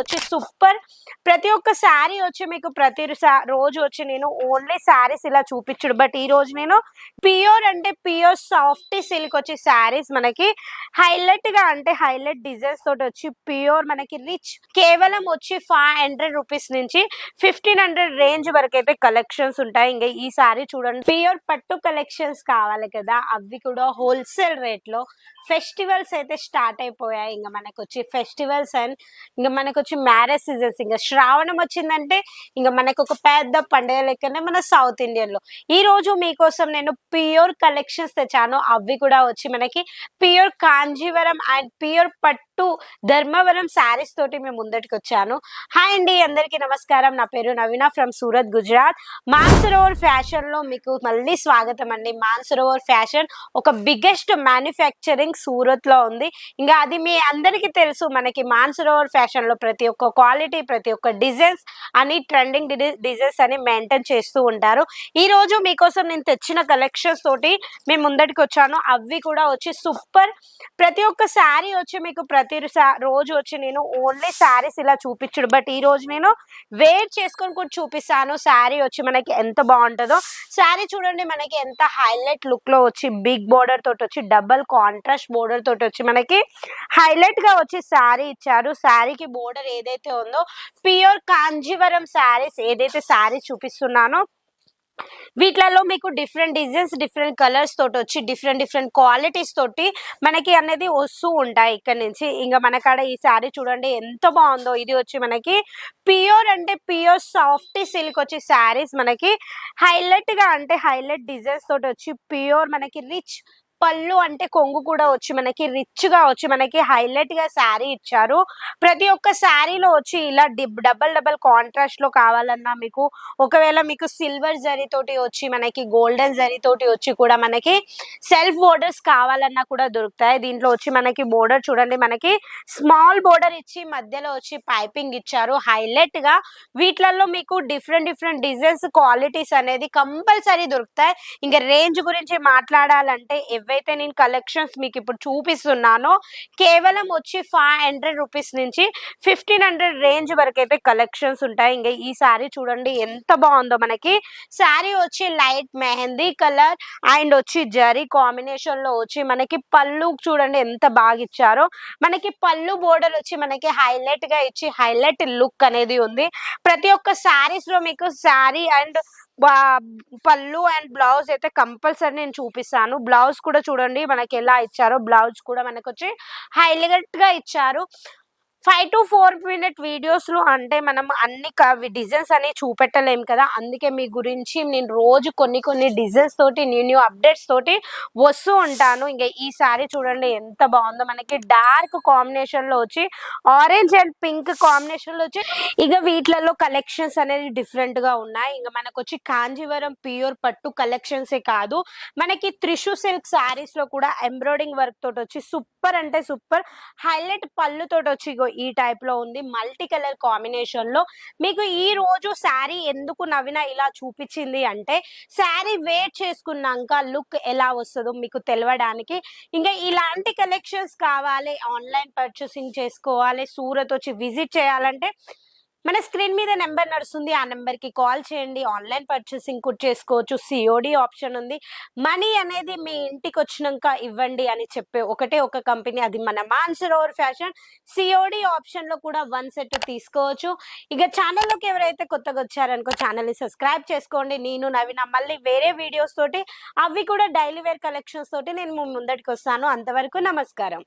వచ్చి సూపర్. ప్రతి ఒక్క శారీ వచ్చి మీకు ప్రతి రోజు వచ్చి నేను ఓన్లీ శారీస్ ఇలా చూపించుడు. బట్ ఈ రోజు నేను ప్యూర్ అంటే ప్యూర్ సాఫ్ట్ సిల్క్ వచ్చి శారీస్ మనకి హైలైట్గా అంటే హైలైట్ డిజైన్స్ తోటి వచ్చి ప్యూర్ మనకి రిచ్. కేవలం వచ్చి ఫైవ్ హండ్రెడ్ రూపీస్ నుంచి ఫిఫ్టీన్ హండ్రెడ్ రేంజ్ వరకు అయితే కలెక్షన్స్ ఉంటాయి. ఇంకా ఈ సారీ చూడండి. ప్యూర్ పట్టు కలెక్షన్స్ కావాలి కదా. అవి కూడా హోల్సేల్ రేట్లో ఫెస్టివల్స్ అయితే స్టార్ట్ అయిపోయాయి. ఇంకా మనకు వచ్చి ఫెస్టివల్స్ అండ్ ఇంకా మనకు వచ్చి మ్యారేజ్ సీజన్స్ ఇంకా శ్రావణం వచ్చిందంటే ఇంకా మనకు ఒక పెద్ద పండుగ లెక్కనే మన సౌత్ ఇండియన్లో. ఈ రోజు మీకోసం నేను ప్యూర్ కలెక్షన్స్ తెచ్చాను. అవి కూడా వచ్చి మనకి ప్యూర్ కాంజీవరం అండ్ ప్యూర్ పట్టు ధర్మవరం శారీస్ తోటి మేము ముందటికి వచ్చాను హాయ్ అండి అందరికీ నమస్కారం. నా పేరు నవీన ఫ్రమ్ సూరత్ గుజరాత్. మాన్సరోవర్ ఫ్యాషన్లో మీకు మళ్ళీ స్వాగతం అండి మాన్సరోవర్ ఫ్యాషన్ ఒక బిగ్గెస్ట్ మ్యానుఫ్యాక్చరింగ్ సూరత్లో ఉంది. ఇంకా అది మీ అందరికీ తెలుసు. మనకి మాన్సరోవర్ ఫ్యాషన్లో ప్రతి ఒక్క క్వాలిటీ ప్రతి ఒక్క డిజైన్స్ అని ట్రెండింగ్ డిజైన్స్ అని మెయింటైన్ చేస్తూ ఉంటారు. ఈ రోజు మీకోసం నేను తెచ్చిన కలెక్షన్స్ తోటి మేము ముందటికి వచ్చాను అవి కూడా వచ్చి సూపర్. ప్రతి ఒక్క శారీ వచ్చి మీకు ప్రతి సా- రోజు వచ్చి నేను ఓన్లీ శారీస్ ఇలా చూపించుడు. బట్ ఈ రోజు నేను వేర్ చేసుకొని కూడా చూపిస్తాను. శారీ వచ్చి మనకి ఎంత బాగుంటుందో. శారీ చూడండి మనకి ఎంత హైలైట్ లుక్లో వచ్చి బిగ్ బోర్డర్ తోటి వచ్చి డబల్ కాంట్రాస్ట్ బోర్డర్ తోటి వచ్చి మనకి హైలైట్గా వచ్చి శారీ ఇచ్చారు. శారీకి బోర్డర్ ఏదైతే ఉందో ప్యూర్ కాంజీవరం శారీస్ ఏదైతే శారీ చూపిస్తున్నానో వీటిలలో మీకు డిఫరెంట్ డిజైన్స్ డిఫరెంట్ కలర్స్ తోటి వచ్చి డిఫరెంట్ డిఫరెంట్ క్వాలిటీస్ తోటి మనకి అనేది వస్తూ ఉంటాయి ఇక్కడ నుంచి. ఇంకా మనకాడ ఈ శారీ చూడండి ఎంత బాగుందో. ఇది వచ్చి మనకి ప్యూర్ అంటే ప్యూర్ సాఫ్ట్ సిల్క్ వచ్చి శారీస్ మనకి హైలైట్గా అంటే హైలైట్ డిజైన్స్ తోటి వచ్చి ప్యూర్ మనకి రిచ్ పళ్ళు అంటే కొంగు కూడా వచ్చి మనకి రిచ్గా వచ్చి మనకి హైలైట్గా శారీ ఇచ్చారు. ప్రతి ఒక్క శారీలో వచ్చి ఇలా డిబ్ డబల్ డబల్ కాంట్రాస్ట్లో కావాలన్నా మీకు ఒకవేళ మీకు సిల్వర్ జరీ తోటి వచ్చి మనకి గోల్డెన్ జరీ తోటి వచ్చి కూడా మనకి సెల్ఫ్ బోర్డర్స్ కావాలన్నా కూడా దొరుకుతాయి. దీంట్లో వచ్చి మనకి బోర్డర్ చూడండి మనకి స్మాల్ బోర్డర్ ఇచ్చి మధ్యలో వచ్చి పైపింగ్ ఇచ్చారు. హైలైట్గా వీటిలలో మీకు డిఫరెంట్ డిఫరెంట్ డిజైన్స్ క్వాలిటీస్ అనేది కంపల్సరీ దొరుకుతాయి. ఇంకా రేంజ్ గురించి మాట్లాడాలంటే ఏవైతే నేను కలెక్షన్స్ మీకు ఇప్పుడు చూపిస్తున్నానో కేవలం వచ్చి ఫైవ్ హండ్రెడ్ రూపీస్ నుంచి ఫిఫ్టీన్ హండ్రెడ్ రేంజ్ వరకు అయితే కలెక్షన్స్ ఉంటాయి. ఇంకా ఈ శారీ చూడండి ఎంత బాగుందో మనకి. శారీ వచ్చి లైట్ మెహందీ కలర్ అండ్ వచ్చి జరీ కాంబినేషన్లో వచ్చి మనకి పళ్ళు చూడండి ఎంత బాగా ఇచ్చారో. మనకి పళ్ళు బోర్డర్ వచ్చి మనకి హైలైట్గా ఇచ్చి హైలైట్ లుక్ అనేది ఉంది. ప్రతి ఒక్క శారీస్లో మీకు శారీ అండ్ పళ్ళు అండ్ బ్లౌజ్ అయితే కంపల్సరీ నేను చూపిస్తాను. బ్లౌజ్ కూడా చూడండి మనకి ఎలా ఇచ్చారో. బ్లౌజ్ కూడా మనకు వచ్చి హైలైట్గా ఇచ్చారు. ఫైవ్ టు ఫోర్ మినిట్ వీడియోస్లో అంటే మనం అన్ని డిజైన్స్ అనేవి చూపెట్టలేము కదా? అందుకే మీ గురించి నేను రోజు కొన్ని కొన్ని డిజైన్స్ తోటి న్యూ న్యూ అప్డేట్స్ తోటి వస్తూ ఉంటాను. ఇంకా ఈ సారీ చూడండి ఎంత బాగుందో. మనకి డార్క్ కాంబినేషన్లో వచ్చి ఆరెంజ్ అండ్ పింక్ కాంబినేషన్లో వచ్చి ఇక వీటిలలో కలెక్షన్స్ అనేది డిఫరెంట్గా ఉన్నాయి. ఇంకా మనకు వచ్చి కాంజీవరం ప్యూర్ పట్టు కలెక్షన్స్ ఏ కాదు. మనకి త్రిషు సిల్క్ సారీస్లో కూడా ఎంబ్రాయిడింగ్ వర్క్ తోటి వచ్చి సూపర్ అంటే సూపర్ హైలైట్ పళ్ళు తోటి వచ్చి ఈ టైప్లో ఉంది. మల్టీ కలర్ కాంబినేషన్లో మీకు ఈ రోజు శారీ ఎందుకు నవీన ఇలా చూపించింది అంటే శారీ వేర్ చేసుకున్నాక లుక్ ఎలా వస్తుందో మీకు తెలవడానికి. ఇంకా ఇలాంటి కలెక్షన్స్ కావాలి ఆన్లైన్ పర్చేసింగ్ చేసుకోవాలి సూరత్ వచ్చి విజిట్ చేయాలంటే మన స్క్రీన్ మీద నెంబర్ నడుస్తుంది. ఆ నెంబర్కి కాల్ చేయండి. ఆన్లైన్ పర్చేసింగ్ కూడా చేసుకోవచ్చు. సిఓడి ఆప్షన్ ఉంది. మనీ అనేది మీ ఇంటికి వచ్చినాక ఇవ్వండి అని చెప్పే ఒకటే ఒక కంపెనీ. అది మన మాన్సర్ ఓవర్ ఫ్యాషన్. సిఓడి ఆప్షన్లో కూడా వన్ సెట్ తీసుకోవచ్చు. ఇక ఛానల్లోకి ఎవరైతే కొత్తగా వచ్చారనుకో ఛానల్ని సబ్స్క్రైబ్ చేసుకోండి. నేను నవీన మళ్ళీ వేరే వీడియోస్ తోటి అవి కూడా డైలీ వేర్ కలెక్షన్స్ తోటి నేను ముందటికి వస్తాను. అంతవరకు నమస్కారం.